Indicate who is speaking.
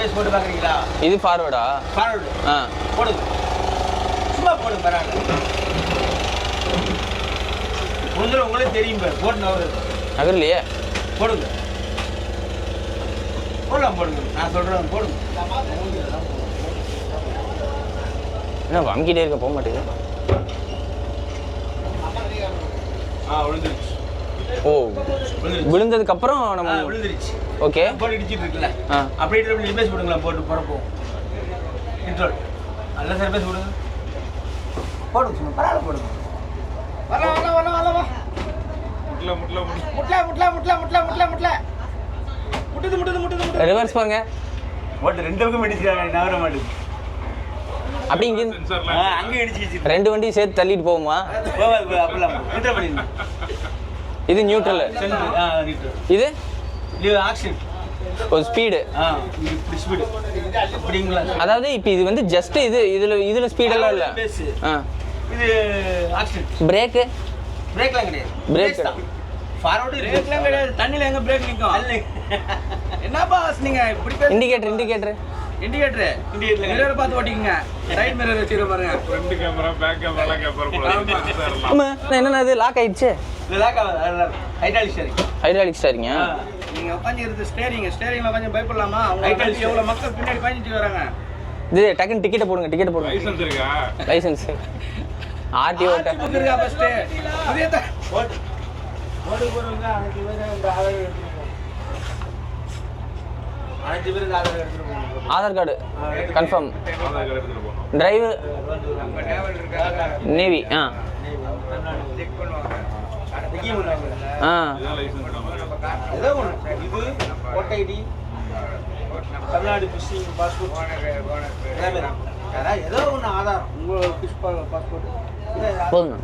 Speaker 1: Service போட்டு பார்க்குறீங்களா?
Speaker 2: இது ஃபார்வர்டா
Speaker 1: ஃபார்வர்டு
Speaker 2: ஆ.
Speaker 1: போடுங்க சும்மா போடுங்க பரவாயில்ல. முதல்ல உங்களுக்கு தெரியும் பாரு. போட்டு நவரு
Speaker 2: நகர்லையே?
Speaker 1: போடுங்க. போடலாம் போடுங்க. நான் சொல்கிறேன் போடுங்க.
Speaker 2: என்ன வங்கிட்டே இருக்க போக மாட்டேங்குது?
Speaker 1: ஆ விழுந்துருச்சு.
Speaker 2: ஓ. விழுந்ததுக்கு அப்புறம் நம்ம
Speaker 1: விழுந்துருச்சு.
Speaker 2: ஓகே
Speaker 1: போட்டு இடிச்சிட்டு இருக்குல்ல.
Speaker 2: ஆ.
Speaker 1: அப்படியே ட்ரிபிள் இமேஜ் போடுங்களா போட்டு போகிறப்போம் இன்ட்ரோல் நல்ல சர்வீஸ் போடுங்க. போடுங்க சும்மா பரவாயில்ல போடுங்க. வரலாம் வரலாம் வரலாம் வரலாம் வா. முட்ல முட்ல முட்ல முட்ல முட்ல முட்ல முட்டுது முட்டுது முட்டுது முட்டுது.
Speaker 2: ரிவர்ஸ் பாருங்க.
Speaker 1: போட்டு ரெண்டு பக்கம் இடிச்சிருக்காங்க நகர மாட்டுது?
Speaker 2: அப்படி இங்கே
Speaker 1: அங்கே இடிச்சு
Speaker 2: ரெண்டு வண்டியும் சேர்த்து தள்ளிட்டு போகுமா
Speaker 1: போவாது அப்படிலாம் நியூட்ரல் பண்ணிடுங்க
Speaker 2: இது நியூட்ரல் இது?
Speaker 1: இது ஆக்ஷன்
Speaker 2: ஒரு ஸ்பீடு அதாவது இப்போ இது வந்து ஜஸ்ட் இது இதில் இதில் ஸ்பீடெல்லாம் இல்லை.
Speaker 1: இது ஆக்ஷன்
Speaker 2: பிரேக்கு
Speaker 1: பிரேக்லாம் கிடையாது. தான். ஃபார்வர்டு
Speaker 3: பிரேக்லாம் கிடையாது. தண்ணியில் எங்க பிரேக் நிற்கும் என்ன பாஸ் நீங்க இப்படி பேச
Speaker 2: இண்டிகேட்டர் இண்டிகேட்டர்
Speaker 3: இண்டிகேட்டர் மிரர் பார்த்து ஓட்டிக்கங்க. சைடு மிரர் வச்சிருக்க பாருங்க.
Speaker 4: ஃப்ரண்ட் கேமரா பேக் கேமராலாம் கேமரா
Speaker 2: ஆமாம் என்னண்ணா இது? லாக் ஆயிடுச்சு.
Speaker 1: இதெல்லாம் ஹைட்ராலிக் ஸ்டேரிங்
Speaker 2: ஹைட்ராலிக் ஸ்டாரிங்க
Speaker 3: நீங்க உட்காந்துக்கிறது ஸ்டேரிங் ஸ்டேரிங்ல உட்காந்து பயப்படலாமா? அவங்க எவ்வளவு மக்கள் பின்னாடி பயணிட்டு வராங்க?
Speaker 2: இது டக்குன்னு டிக்கெட்டை போடுங்க டிக்கெட்டை போடுங்க.
Speaker 4: லைசன்ஸ் இருக்கா?
Speaker 2: லைசன்ஸ் ஆர்டிஓ
Speaker 3: இருக்கா ஃபர்ஸ்ட் புதிய த-
Speaker 1: ஓட்டு ஓட்டு போகிறவங்க அனைத்து பேர் இந்த ஆதார் ஆதார் எடுத்துட்டு போகணும்.
Speaker 2: Aadhaar card. Confirm
Speaker 4: Aadhaar card எடுத்துட்டு போகணும்
Speaker 2: டிரைவு நேவி ஆ. ஆ.
Speaker 1: ஏதோ ஒன்று இது ஓட்டை ஐடி தமிழ்நாடு ஃபிஷிங் பாஸ்போர்ட் எல்லாமே ஏதோ ஒன்று ஆதாரம். உங்கள் ஃபிஷ் பாஸ்போர்ட்
Speaker 2: போதுங்க.